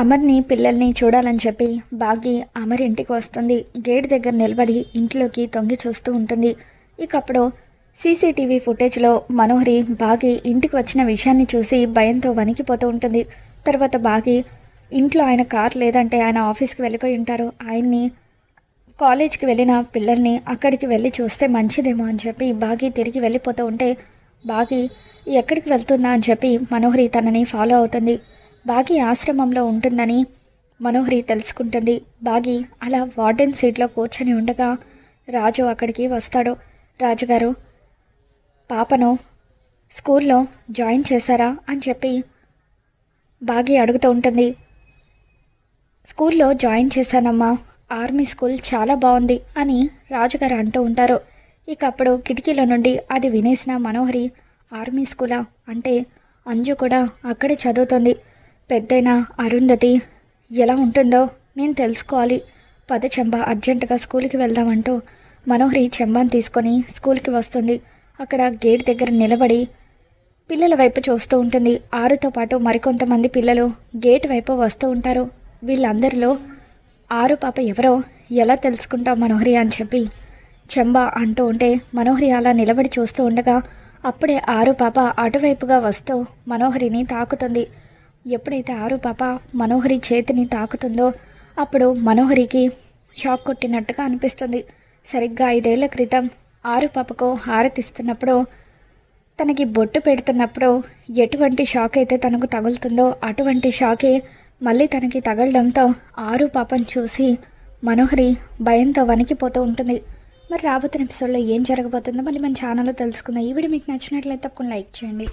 అమర్ని పిల్లల్ని చూడాలని చెప్పి బాగి అమర్ ఇంటికి వస్తుంది. గేట్ దగ్గర నిలబడి ఇంట్లోకి తొంగి చూస్తూ ఉంటుంది. ఇకప్పుడు సీసీటీవీ ఫుటేజ్లో మనోహరి బాగి ఇంటికి వచ్చిన విషయాన్ని చూసి భయంతో వణికిపోతూ ఉంటుంది. తర్వాత బాగి ఇంట్లో ఆయన కార్ లేదంటే ఆయన ఆఫీస్కి వెళ్ళిపోయి ఉంటారు. ఆయన్ని కాలేజ్కి వెళ్ళిన పిల్లల్ని అక్కడికి వెళ్ళి చూస్తే మంచిదేమో అని చెప్పి బాగి తిరిగి వెళ్ళిపోతూ ఉంటే బాగి ఎక్కడికి వెళ్తుందా అని చెప్పి మనోహరి తనని ఫాలో అవుతుంది. బాగి ఆశ్రమంలో ఉంటుందని మనోహరి తెలుసుకుంటుంది. బాగి అలా వార్డెన్ సీట్లో కూర్చొని ఉండగా రాజు అక్కడికి వస్తాడు. రాజుగారు పాపను స్కూల్లో జాయిన్ చేశారా? అని చెప్పి బాగి అడుగుతూ ఉంటుంది. స్కూల్లో జాయిన్ చేశానమ్మా. ఆర్మీ స్కూల్ చాలా బాగుంది అని రాజుగారు అంటూ ఉంటారు. ఇక అప్పుడు కిటికీలో నుండి అది వినేసిన మనోహరి ఆర్మీ స్కూలా? అంటే అంజు కూడా అక్కడే చదువుతుంది. పెద్దయిన అరుంధతి ఎలా ఉంటుందో నేను తెలుసుకోవాలి. పద చెంబ అర్జెంటుగా స్కూల్కి వెళ్దామంటూ మనోహరి చెంబాను తీసుకొని స్కూల్కి వస్తుంది. అక్కడ గేట్ దగ్గర నిలబడి పిల్లల వైపు చూస్తూ ఉంటుంది. ఆరుతో పాటు మరికొంతమంది పిల్లలు గేట్ వైపు వస్తూ ఉంటారు. వీళ్ళందరిలో ఆరు పాప ఎవరో ఎలా తెలుసుకుంటావు మనోహరి అని చెప్పి చెంబ అంటూ ఉంటే మనోహరి అలా నిలబడి చూస్తూ ఉండగా అప్పుడే ఆరు పాప అటువైపుగా వస్తూ మనోహరిని తాకుతుంది. ఎప్పుడైతే ఆరు పాప మనోహరి చేతిని తాకుతుందో అప్పుడు మనోహరికి షాక్ కొట్టినట్టుగా అనిపిస్తుంది. సరిగ్గా ఐదేళ్ళ క్రితం ఆరు పాపకు హారతిస్తున్నప్పుడు తనకి బొట్టు పెడుతున్నప్పుడు ఎటువంటి షాక్ అయితే తనకు తగులుతుందో అటువంటి షాకే మళ్ళీ తనకి తగలడంతో ఆరు పాపను చూసి మనోహరి భయంతో వణికిపోతూ ఉంటుంది. మరి రాబోతున్న ఎపిసోడ్లో ఏం జరగబోతుందో మళ్ళీ మన ఛానల్లో తెలుసుకుందాం. ఈ వీడియో మీకు నచ్చినట్లయితే తప్పకుండా లైక్ చేయండి.